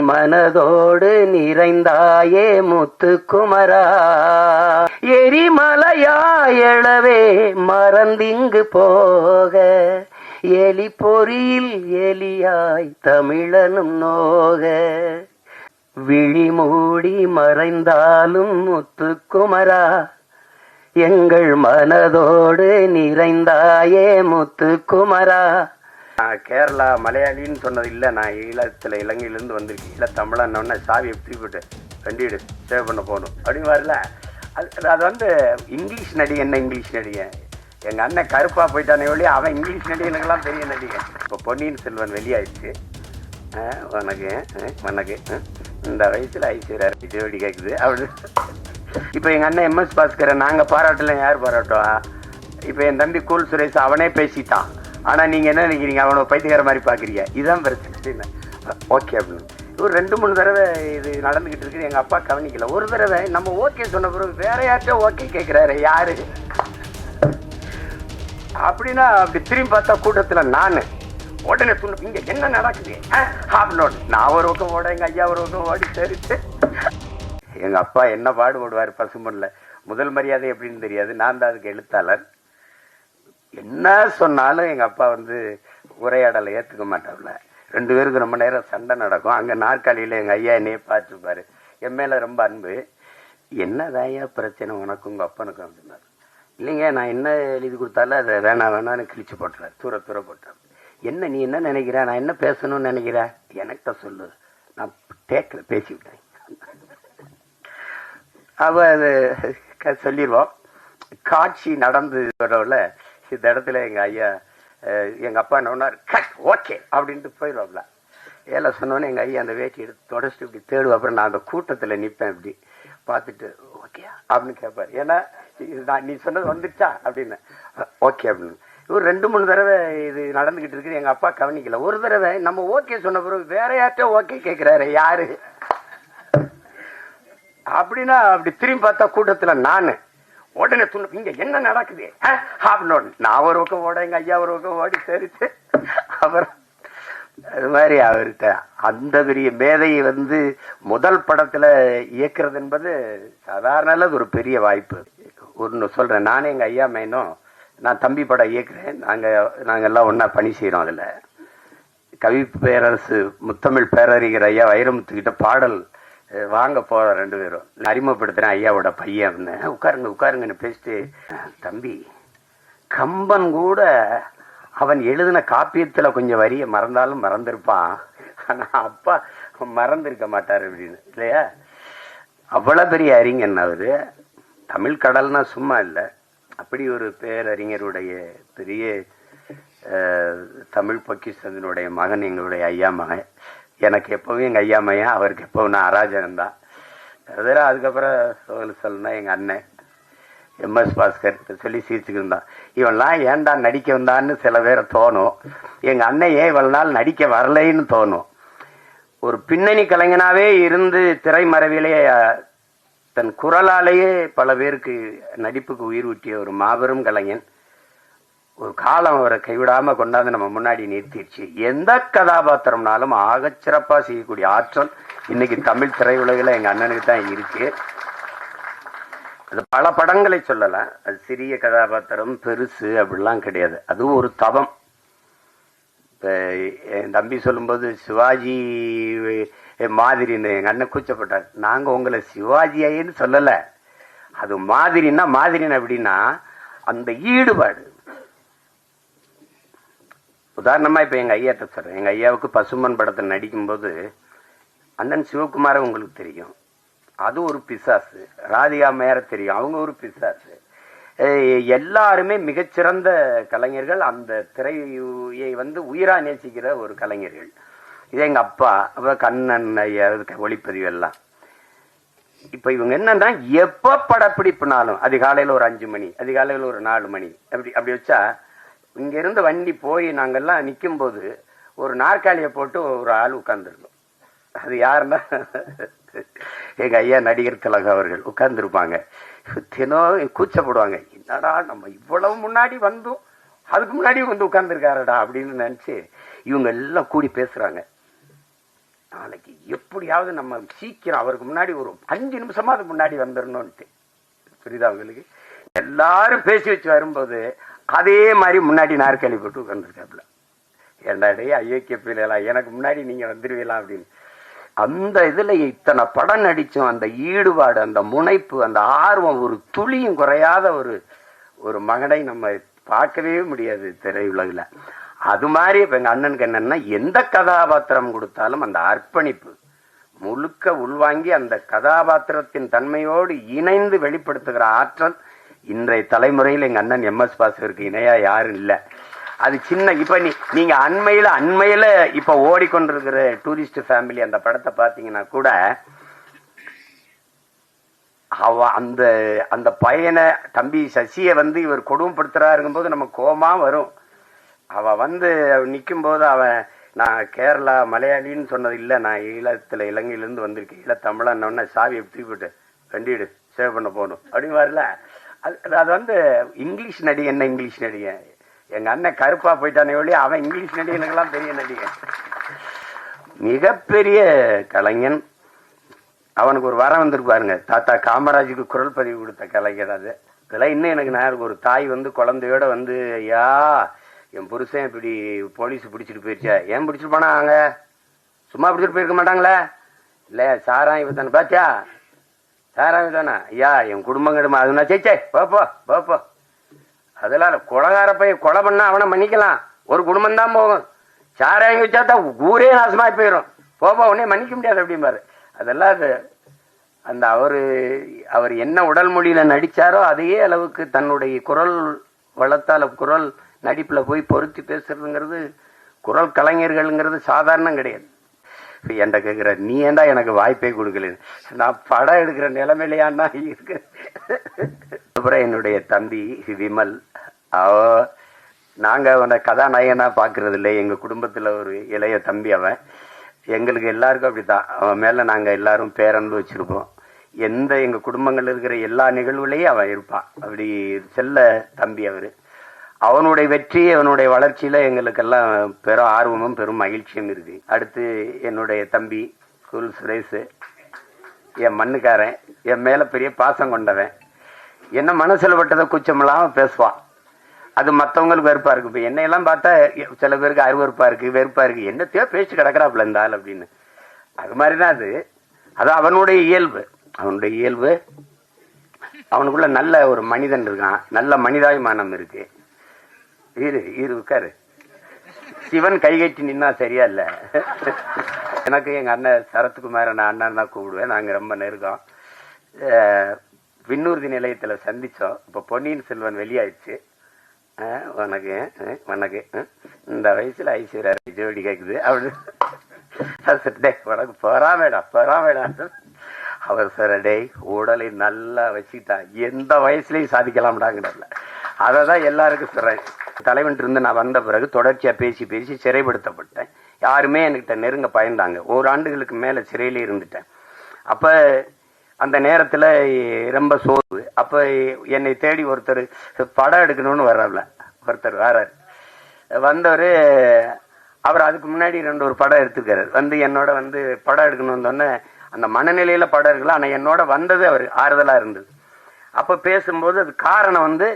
மனதோடு நிறைந்தாயே முத்துக்குமரா. எரிமலையாயளவே மறந்திங்கு போக. எலி பொறியில் எலியாய் தமிழனும் நோக. விழி மூடி மறைந்தாலும் முத்துக்குமரா. எங்கள் மனதோடு நிறைந்தாயே முத்துக்குமரா. நான் கேரளா மலையாளின்னு சொன்னது இல்லை. நான் ஈழத்தில் இலங்கையிலேருந்து வந்திருக்கேன். இல்லை தமிழன்னொன்னே சாவி எப்படி போட்டு கண்டிடு சேவ் பண்ண போகணும். அப்படின்னு வரல. அது அது வந்து இங்கிலீஷ் நடிகை என்ன இங்கிலீஷ் நடிகன் எங்கள் அண்ணன் கருப்பாக போயிட்டானே ஒழி அவன் இங்கிலீஷ் நடிகனுக்கெல்லாம் பெரிய நடிகன் இப்போ பொன்னியின் செல்வன் வெளியாயிடுச்சு. உனக்கு வணக்கம் ஆ, வணக்கம் ஆ. இந்த வயசில் ஐஸ்வர்யா ஜோடி கேட்குது அப்படி. இப்போ எங்கள் அண்ணன் எம்எஸ் பாஸ்கரை நாங்கள் பாராட்டலாம் யார் பாராட்டுவா? இப்போ என் தம்பி கூல் சுரேஷ் அவனே பேசிட்டான். ஆனால் நீங்கள் என்ன நினைக்கிறீங்க? அவனை பைத்தியக்கார மாதிரி பார்க்குறீங்க இதுதான் பிரச்சனை. ஓகே அப்படின்னு. ஒரு ரெண்டு மூணு தடவை இது நடந்துக்கிட்டு இருக்குது. எங்கள் அப்பா கவனிக்கல. ஒரு தடவை நம்ம ஓகே சொன்ன பிறகு வேற யார்கிட்ட ஓகே கேட்குறாரு யாரு? அப்படின்னா அப்படி திரும்பி பார்த்தா கூட்டத்தில் நான். உடனே துண்ணு இங்க என்ன நடக்குது? அப்படின்னு நான் ஒரு பக்கம் ஓட எங்க ஐயா ஒரு பக்கம் ஓடி சரிச்சு எங்க அப்பா என்ன பாடுபடுவார் பசுமண்ல முதல் மரியாதை எப்படின்னு தெரியாது. நான் தான் அதுக்கு எழுத்தாளர். என்ன சொன்னாலும் எங்க அப்பா வந்து உரையாடலை ஏத்துக்க மாட்டார்ல ரெண்டு பேருக்கு ரொம்ப நேரம் சண்டை நடக்கும். அங்க நாற்காலியில எங்க ஐயா என்னையே பார்த்துப்பாரு. என் மேல ரொம்ப அன்பு. என்னதாயா பிரச்சனை? உனக்கும் உங்க அப்பனுக்கும் அப்படின்னாரு. இல்லைங்க நான் என்ன எழுதி கொடுத்தாலும் அதை வேணாம் வேணான்னு கிழிச்சு போட்டுறாரு. தூர தூர போட்டார் என்ன நீ என்ன நினைக்கிற? நான் என்ன பேசணும்னு நினைக்கிற? எனக்கிட்ட சொல்லு. நான் டேக்கில் பேசிவிட்டேன் அவ அது சொல்லிடுவோம் காட்சி நடந்து வரவுல இந்த இடத்துல எங்கள் ஐயா எங்கள் எங்க அப்பா என்ன பண்ணார் கட் ஓகே அப்படின்ட்டு போயிடுவாப்ல. ஏல சொன்னோன்னே எங்கள் ஐயா அந்த வேட்டி எடுத்து தொடச்சிட்டு இப்படி தேடுவோம் அப்புறம் நான் அந்த கூட்டத்தில் நிற்பேன் இப்படி. பார்த்துட்டு ஓகே அப்படின்னு கேட்பாரு ஏன்னா இது நான் நீ சொன்னது வந்துச்சா அப்படின்னு. ஓகே அப்படின்னு. ஒரு ரெண்டு மூணு தடவை இது நடந்துகிட்டு இருக்குது எங்கள் அப்பா கவனிக்கல. ஒரு தடவை நம்ம ஓகே சொன்ன பிறகு வேற யார்கிட்ட ஓகே கேட்குறாரு யாரு? அப்படின்னா அப்படி திரும்பி பார்த்தா கூட்டத்தில் நான். உடனே துண்ணு இங்க என்ன நடக்குது? அப்படின்னு நான் ஒரு பக்கம் ஓட எங்க ஐயா ஒரு பக்கம் ஓடி சரிச்சு. அப்புறம் அது மாதிரி அவர்கிட்ட அந்த பெரிய மேதையை வந்து முதல் படத்துல இயக்குறது என்பது சாதாரண அளவு ஒரு பெரிய வாய்ப்பு. ஒன்று சொல்றேன் நானே எங்க ஐயா மைனும் நான் தம்பி படம் இயக்குறேன். நாங்க நாங்க எல்லாம் பணி செய்யறோம் அதுல. கவி பேரரசு முத்தமிழ் பேரறிஞர் ஐயா வைரமுத்து கிட்ட பாடல் வாங்க போற ரெண்டு பேரும். நான் அறிமுகப்படுத்துறேன் ஐயாவோட பையன் இருந்தேன் உட்காருங்க உட்காருங்கன்னு பேசிட்டு. தம்பி கம்பன் கூட அவன் எழுதின காப்பியத்துல கொஞ்சம் வரிய மறந்தாலும் மறந்திருப்பான். ஆனா அப்பா மறந்திருக்க மாட்டாரு அப்படின்னு இல்லையா? அவ்வளவு பெரிய அறிஞன் அவரு? தமிழ் கடல்னா சும்மா இல்லை. அப்படி ஒரு பேரறிஞருடைய பெரிய அஹ், தமிழ் பொக்கிஷத்தினுடைய மகன் எங்களுடைய ஐயா மகன். எனக்கு எப்பவும் எங்க ஐயா மகன் அவருக்கு எப்பவும் நான் அராஜகம் தான். அதுக்கப்புறம் சோகல் சொல்லணும்னா எங்க அண்ணன் எம்எஸ் பாஸ்கர் சொல்லி சிரிச்சுக்கிட்டு இருந்தான். இவன்லாம் ஏன்டா நடிக்க வந்தான்னு சில பேரை தோணும். எங்க அண்ணன் ஏன் இவ்வளவு நாள் நடிக்க வரலைன்னு தோணும். ஒரு பின்னணி கலைஞனாவே இருந்து திரைமறைவிலே தன் குரலாலேயே பல பேருக்கு நடிப்புக்கு உயிர் ஊட்டிய ஒரு மாபெரும் கலைஞன். ஒரு காலம் அவரை கைவிடாம கொண்டாந்து நம்ம முன்னாடி நிறுத்திடுச்சு. எந்த கதாபாத்திரம்னாலும் ஆக சிறப்பா செய்யக்கூடிய ஆற்றல் இன்னைக்கு தமிழ் திரையுலகில் எங்க அண்ணனுக்கு தான் இருக்கு. அது பல படங்களை சொல்லலாம் அது சிறிய கதாபாத்திரம் பெருசு அப்படிலாம் கிடையாது. அதுவும் ஒரு தவம். இப்ப என் தம்பி சொல்லும்போது சிவாஜி மாதிரின்னு எங்க அண்ணன் கூச்சப்பட்டார். நாங்க உங்களை சிவாஜின்னு சொல்லல. அது மாதிரின்னா மாதிரின்னு அப்படின்னா அந்த ஈடுபாடு உதாரணமா இப்போ எங்க ஐயாட்ட சொல்றேன். எங்க ஐயாவுக்கு பசுமன் படத்தில் நடிக்கும்போது அண்ணன் சிவகுமாரை உங்களுக்கு தெரியும். அது ஒரு பிசாசு. ராதிகா மேர தெரியும். அவங்க ஒரு பிசாசு. எல்லாருமே மிகச்சிறந்த கலைஞர்கள். அந்த திரையை வந்து உயிரா நேசிக்கிற ஒரு கலைஞர்கள். இதே எங்க அப்பா அப்புறம் கண்ணன் ஐயா ஒளிப்பதிவு எல்லாம். இப்ப இவங்க என்னன்னா எப்ப படப்பிடிப்புனாலும் அதிகாலையில ஒரு அஞ்சு மணி அதிகாலையில ஒரு நாலு மணி அப்படி அப்படி வச்சா இங்கிருந்து வண்டி போய் நாங்கெல்லாம் நிக்கும் போது ஒரு நாற்காலியை போட்டு ஒரு ஆள் உட்காந்துருந்தோம் அது யாருன்னா எங்க ஐயா நடிகர் திலகம் அவர்கள் உட்கார்ந்துருப்பாங்க. தினம் கூச்சப்படுவாங்க என்னடா நம்ம இவ்வளவு முன்னாடி வந்தோம் அதுக்கு முன்னாடி வந்து உட்கார்ந்துருக்காருடா அப்படின்னு நினைச்சு இவங்க எல்லாம் கூடி பேசுறாங்க. நாளைக்கு எப்படியாவது நம்ம சீக்கிரம் அவருக்கு முன்னாடி ஒரு அஞ்சு நிமிஷமா அதுக்கு முன்னாடி வந்துடணும்ட்டு புரியுதா அவங்களுக்கு எல்லாரும் பேசி வச்சு வரும்போது அதே மாதிரி முன்னாடி நாற்காலி போட்டு உட்காந்துருக்காப்புல ஏண்டாடே அயோக்கிய பிள்ளைகளா எனக்கு முன்னாடி நீங்க வந்துருவீங்களா அப்படின்னு. அந்த இதுல இத்தனை படம் நடித்தோம் அந்த ஈடுபாடு அந்த முனைப்பு அந்த ஆர்வம் ஒரு துளியும் குறையாத ஒரு ஒரு மகனை நம்ம பார்க்கவே முடியாது திரையுலகில். அது மாதிரி இப்போ எங்கள் அண்ணனுக்கு என்னன்னா எந்த கதாபாத்திரம் கொடுத்தாலும் அந்த அர்ப்பணிப்பு முழுக்க உள்வாங்கி அந்த கதாபாத்திரத்தின் தன்மையோடு இணைந்து வெளிப்படுத்துகிற ஆற்றல் இன்றைய தலைமுறையில் எங்க அண்ணன் எம் எஸ் பாஸ்கருக்கு இணையா யாரும் இல்லை. அது சின்ன இப்ப நீ நீங்க அண்மையில அண்மையில இப்ப ஓடிக்கொண்டிருக்கிற டூரிஸ்ட் ஃபேமிலி அந்த படத்தை பாத்தீங்கன்னா கூட அவ அந்த அந்த பையனை தம்பி சசியை வந்து இவர் கொடுமைப்படுத்துறாருங்கும் போது நம்ம கோமா வரும். அவ வந்து நிற்கும் போது அவன் நான் கேரளா மலையாளின்னு சொன்னது இல்லை நான் ஈழத்துல இலங்கையிலேருந்து வந்திருக்கேன். ஈழ தமிழன்னொன்னே சாவியை தூக்கி போட்டு வண்டிடு சேவ் பண்ண போகணும். அப்படின்னு வரல அது அது வந்து இங்கிலீஷ் நடிகை என்ன இங்கிலீஷ் நடிகை? எங்க அண்ணன் கருப்பா போயிட்டானே ஒழி அவன் இங்கிலீஷ் நடிகனுக்கெல்லாம் பெரிய நடிகன் மிகப்பெரிய கலைஞன். அவனுக்கு ஒரு வரம் வந்திருப்பாருங்க தாத்தா காமராஜுக்கு குரல் பதிவு கொடுத்த கலைஞர் அது. இதெல்லாம் இன்னும் எனக்கு நான் ஒரு தாய் வந்து குழந்தையோட வந்து ஐயா என் புருஷன் இப்படி போலீஸ் பிடிச்சிட்டு போயிருச்சா? ஏன் பிடிச்சிட்டு போனாங்க? சும்மா பிடிச்சிட்டு போயிருக்க மாட்டாங்களே? இல்லை சாராயம் வித்தானே பாத்தியா? சாராயம் வித்தானா ஐயா என் குடும்பம் கிடுமா? அதுனா சேச்சே போப்போ போப்போ அதெல்லாம் இல்ல. போய் கொலை பண்ணா அவனை மன்னிக்கலாம். ஒரு குடும்பம் தான் போகும். சாராயம் வச்சா தான் ஊரே நாசமாய் போயிடும் போப்போ உடனே மன்னிக்க முடியாது அப்படிம்பாரு. அதெல்லாம் அது அந்த அவர் அவர் என்ன உடல் மொழியில நடிச்சாரோ அதே அளவுக்கு தன்னுடைய குரல் வளத்தால குரல் நடிப்புல போய் பொருத்தி பேசுறதுங்கிறது குரல் கலைஞர்கள்ங்கிறது சாதாரணம் கிடையாது. என்கிட்ட கேட்குற நீ ஏண்டா எனக்கு வாய்ப்பே கொடுக்கல? நான் படம் எடுக்கிற நிலைமையிலையான்னா இருக்கு? அப்புறம் என்னுடைய தம்பி விமல். அவ நாங்கள் அவனை கதாநாயகனா பார்க்கறது இல்லை. எங்கள் குடும்பத்தில் ஒரு இளைய தம்பி அவன். எங்களுக்கு எல்லாருக்கும் அப்படித்தான். அவன் மேல நாங்கள் எல்லாரும் பேரன்பு வச்சிருப்போம். எந்த எங்கள் குடும்பங்கள் இருக்கிற எல்லா நிகழ்வுலையும் அவன் இருப்பான். அப்படி செல்ல தம்பி அவர். அவனுடைய வெற்றி அவனுடைய வளர்ச்சியில எங்களுக்கெல்லாம் பெரும் ஆர்வமும் பெரும் மகிழ்ச்சியும் இருக்கு. அடுத்து என்னுடைய தம்பி குல் சுரேஷ். என் மண்ணுக்காரன். என் மேல பெரிய பாசம் கொண்டவன். என்ன மனசுல பட்டதை குச்சமில்லாம பேசுவான். அது மத்தவங்களுக்கு வெறுப்பா இருக்கு. இப்ப என்னையெல்லாம் பார்த்தா சில பேருக்கு அருவருப்பா இருக்கு வெறுப்பா இருக்கு. என்னத்தையோ பேச்சு கிடக்குறாப்புல இந்த ஆள் அப்படின்னு. அது மாதிரிதான் அது. அது அவனுடைய இயல்பு. அவனுடைய இயல்பு. அவனுக்குள்ள நல்ல ஒரு மனிதன் இருக்கான். நல்ல மனிதாபிமானம் இருக்கு. இரு இரு உட்காரு. சிவன் கைகட்டி நின்னா சரியா இல்ல எனக்கு எங்க அண்ணன் சரத்குமார் நான் அண்ணன் தான் கூப்பிடுவேன். நாங்க ரொம்ப நெருக்கம். விண்ணூர்தி நிலையத்துல சந்திச்சோம். இப்ப பொன்னியின் செல்வன் வெளியாயிடுச்சு. உனக்கு உனக்கு இந்த வயசுல ஐஸ்வர்யா ஜோடி கேக்குது. அப்படி டே மேடம் போறா பொறாமேடா அவர் சார் டேய் உடலை நல்லா வச்சுக்கிட்டா எந்த வயசுலயும் சாதிக்கலாம்டாங்கிறதுல அதை தான் எல்லாருக்கும் சொல்றேன். தலைவன் இருந்து நான் வந்த பிறகு தொடர்ச்சியா பேசி பேசி சிறைப்படுத்தப்பட்டேன். யாருமே என்கிட்ட நெருங்க பயந்தாங்க. ஒரு ஆண்டுகளுக்கு மேல சிறையில இருந்துட்டேன். அப்ப அந்த நேரத்துல ரொம்ப சோர்வு. அப்ப என்னை தேடி ஒருத்தர் படம் எடுக்கணும்னு வர்றாப்ல. ஒருத்தர் வராரு வந்தவர் அவர் அதுக்கு முன்னாடி ரெண்டு ஒரு படம் எடுத்துருக்காரு. வந்து என்னோட வந்து படம் எடுக்கணும் வந்தோடனே அந்த மனநிலையில படம் இருக்கலாம் ஆனா என்னோட வந்தது அவர் ஆறுதலா இருந்தது. அப்ப பேசும்போது அது காரணம் வந்து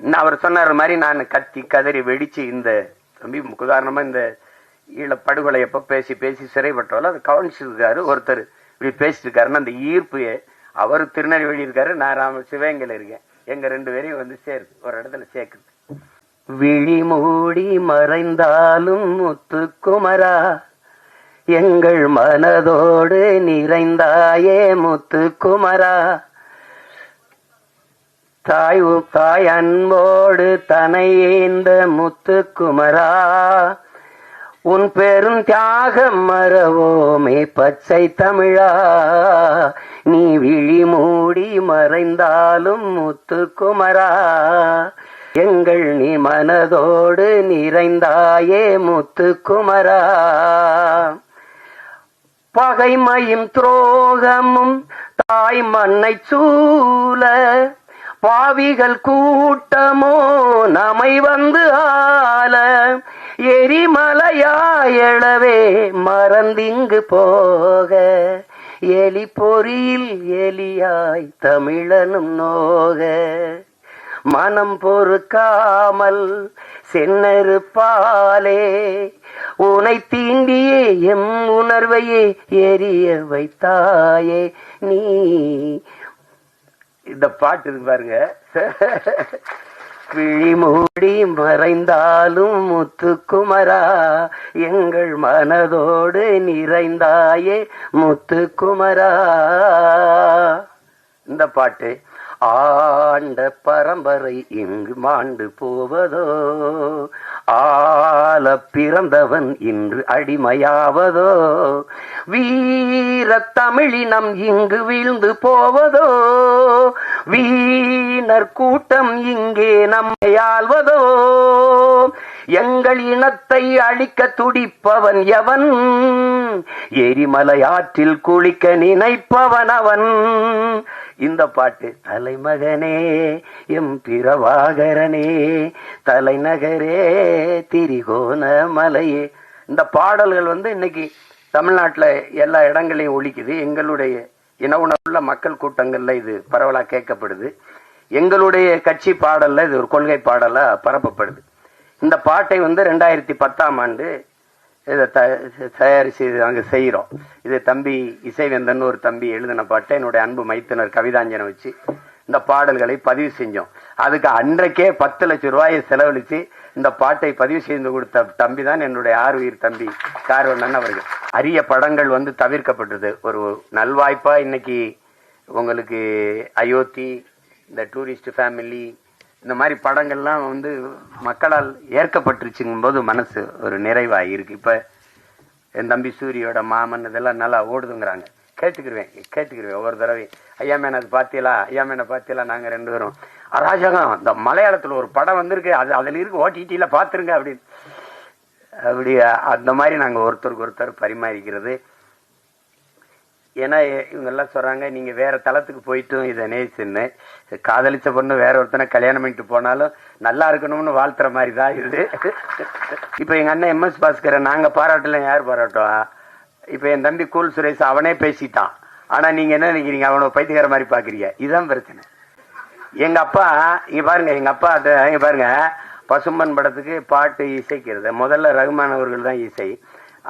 அவர் சொன்னார் மாதிரி நான் கத்தி கதறி வெடிச்சு இந்த தம்பி உதாரணமா இந்த ஈழ படுகொலை எப்ப பேசி பேசி சிறைப்பட்டோம் அது கவனிச்சிருக்காரு ஒருத்தர் இப்படி பேசிட்டு இருக்காருன்னா அந்த ஈர்ப்பு அவர் திருநெல்வேலி இருக்காரு நான் ராம சிவகங்கையில இருக்கேன். எங்க ரெண்டு பேரையும் வந்து சேருது ஒரு இடத்துல சேர்க்குது விழி மூடி மறைந்தாலும் முத்துக்குமரா எங்கள் மனதோடு நிறைந்தாயே முத்துக்குமரா தாய் தாய் அன்போடு தனை ஏந்த முத்துக்குமரா. உன் பெரும் தியாகம் மறவோமே பச்சை தமிழா. நீ விழி மூடி மறைந்தாலும் முத்துக்குமரா. எங்கள் நீ மனதோடு நிறைந்தாயே முத்துக்குமரா. பகைமையும் துரோகமும் தாய் மண்ணை சூழ. பாவிகள் கூட்டமோ நம்மை வந்து ஆல எரிமலையாயளவே மறந்திங்கு போக. எலி பொறியில் எலியாய் தமிழனும் நோக. மனம் பொறுக்காமல் சென்னறுப்பாலே உனை தீண்டியே எம் உணர்வையே எரிய வைத்தாயே. நீ இந்த பாட்டு இருக்கு பாருங்க. விழி மூடி மறைந்தாலும் முத்துக்குமரா எங்கள் மனதோடு நிறைந்தாயே முத்துக்குமரா இந்த பாட்டு. ஆண்ட பரம்பரை இங்கு மாண்டு போவதோ? ஆல பிறந்தவன் இன்று அடிமையாவதோ? வீர தமிழினம் இங்கு வீழ்ந்து போவதோ? வீணர் கூட்டம் இங்கே நம்மையாள்வதோ எங்கள் இனத்தை அழிக்க துடிப்பவன் எவன்? எரிமலை ஆற்றில் குளிக்க நினைப்பவன் அவன்? இந்த பாட்டு தலைமகனே எம் பிரபாகரனே தலைநகரே திரிகோண மலையே. இந்த பாடல்கள் வந்து இன்னைக்கு தமிழ்நாட்டில் எல்லா இடங்களையும் ஒழிக்குது. எங்களுடைய இன உணவுள்ள மக்கள் கூட்டங்களில் இது பரவலாக கேட்கப்படுது. எங்களுடைய கட்சி பாடலில் இது ஒரு கொள்கை பாடலாக பரப்பப்படுது. இந்த பாட்டை வந்து ரெண்டாயிரத்தி பத்தாம் ஆண்டு இதை த தயாரித்து நாங்கள் செய்கிறோம். இது தம்பி இசைவேந்தன் ஒரு தம்பி எழுதின பாட்டை என்னுடைய அன்பு மைத்தனர் கவிதாஞ்சனை வச்சு இந்த பாடல்களை பதிவு செஞ்சோம். அதுக்கு அன்றைக்கே பத்து லட்சம் ரூபாயை செலவழித்து இந்த பாட்டை பதிவு செய்து கொடுத்த தம்பி தான் என்னுடைய ஆறு உயிர் தம்பி கார்வண்ணன் அவர்கள். அரிய படங்கள் வந்து தவிர்க்கப்பட்டது. ஒரு நல்வாய்ப்பாக இன்னைக்கு உங்களுக்கு அயோத்தி இந்த டூரிஸ்ட் ஃபேமிலி இந்த மாதிரி படங்கள்லாம் வந்து மக்களால் ஏற்கப்பட்டுருச்சுங்கும் போது மனசு ஒரு நிறைவாக இருக்கு இப்போ என் தம்பி சூரியோட மாமன் இதெல்லாம் நல்லா ஓடுதுங்கிறாங்க. கேட்டுக்கிருவேன் கேட்டுக்கிருவேன் ஒவ்வொரு தடவை. ஐயா மேன அது பார்த்தீங்களா ஐயா மேன பார்த்தீங்களா நாங்கள் ரெண்டு பேரும். அராஜகம் இந்த மலையாளத்தில் ஒரு படம் வந்திருக்கு. அது அதில் இருக்கு ஓடிடியில பார்த்துருங்க அப்படின்னு. அப்படி அந்த மாதிரி நாங்கள் ஒருத்தருக்கு ஒருத்தர் பரிமாறிக்கிறது. ஏன்னா இவங்கெல்லாம் சொல்கிறாங்க நீங்கள் வேறு தளத்துக்கு போயிட்டும் இதை நேசின்னு காதலிச்ச பொண்ணு வேற ஒருத்தனை கல்யாணம் பண்ணிட்டு போனாலும் நல்லா இருக்கணும்னு வாழ்த்துற மாதிரி தான் இது. இப்போ எங்கள் அண்ணன் எம்எஸ் பாஸ்கரை நாங்கள் பாராட்டல யார் பாராட்டுவா இப்போ என் தம்பி கூல் சுரேஷ் அவனே பேசிட்டான். ஆனால் நீங்கள் என்ன நினைக்கிறீங்க? அவனை பைத்தியக்கார மாதிரி பார்க்குறீங்க இதுதான் பிரச்சனை. எங்கள் அப்பா இங்கே பாருங்கள் எங்கள் அப்பா அதை இங்கே பாருங்கள் பசும்பன் படத்துக்கு பாட்டு இசைக்கிறது. முதல்ல ரகுமான் அவர்கள் தான் இசை.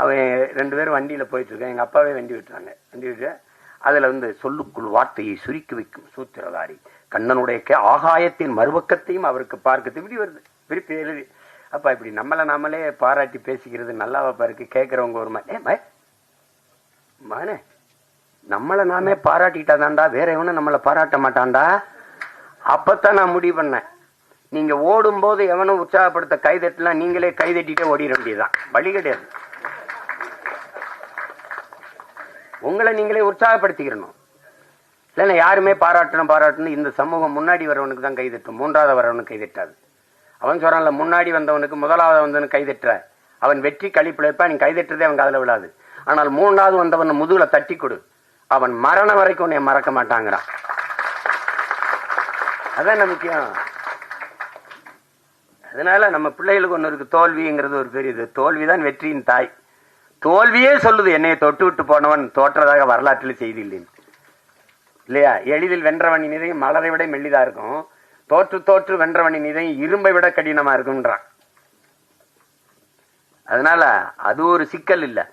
அவன் ரெண்டு பேரும் வண்டியில் போயிட்டு இருக்கான் அப்பாவே வண்டி விட்டுறாங்க. வண்டி விட்டு அதில் வந்து சொல்லுக்குள் வார்த்தையை சுருக்கி வைக்கும் சூத்திரதாரி. கண்ணனுடைய ஆகாயத்தின் மறுபக்கத்தையும் அவருக்கு பார்க்க திருப்பி வருது. விருப்பி எழுதி. அப்பா இப்படி நம்மளை நாமளே பாராட்டி பேசிக்கிறது நல்லாவா இருக்கு கேட்குறவங்க ஒரு மாதிரி. ஏ மகனே நம்மளை நாமே பாராட்டிட்டாதான்டா. வேற எவனும் நம்மளை பாராட்ட மாட்டான்டா. அப்பத்தான் நான் முடிவு பண்ணேன். நீங்கள் ஓடும்போது எவனும் உற்சாகப்படுத்த கைதட்டலாம் நீங்களே கைதட்டிட்டே ஓடிட வேண்டியதுதான். வழி கிடையாது. உங்களை நீங்களே உற்சாகப்படுத்திக்கிறணும். இல்லைன்னா யாருமே பாராட்டணும் பாராட்டணும். இந்த சமூகம் முன்னாடி வரவனுக்கு தான் கைதட்டும். மூன்றாவது வரவனுக்கு கைதட்டாது. அவன் சொல்றான்ல முன்னாடி வந்தவனுக்கு முதலாவது வந்தவனுக்கு கைதட்டுற. அவன் வெற்றி கழிப்பிழைப்பா நீ கைதட்டுறதே அவன் காதுல விழாது. ஆனால் மூன்றாவது வந்தவன் முதுகுல தட்டி கொடு. அவன் மரணம் வரைக்கும் உன்னை மறக்க மாட்டாங்கிறான். அதான் முக்கியம்? அதனால நம்ம பிள்ளைகளுக்கு ஒன்று இருக்கு தோல்விங்கிறது ஒரு பெரியது. தோல்விதான் வெற்றியின் தாய். தோல்வியே சொல்லுது. என்னை தொட்டு விட்டு போனவன் தோற்றதாக வரலாற்றில் செய்தி இல்லைன்னு இல்லையா? எளிதில் வென்றவனின் இதயம் மலரை விட மெல்லிதா இருக்கும். தோற்று தோற்று வென்றவனின் இதயம் இரும்பை விட கடினமா இருக்கும்ன்றான். அதனால அது ஒரு சிக்கல் இல்லை.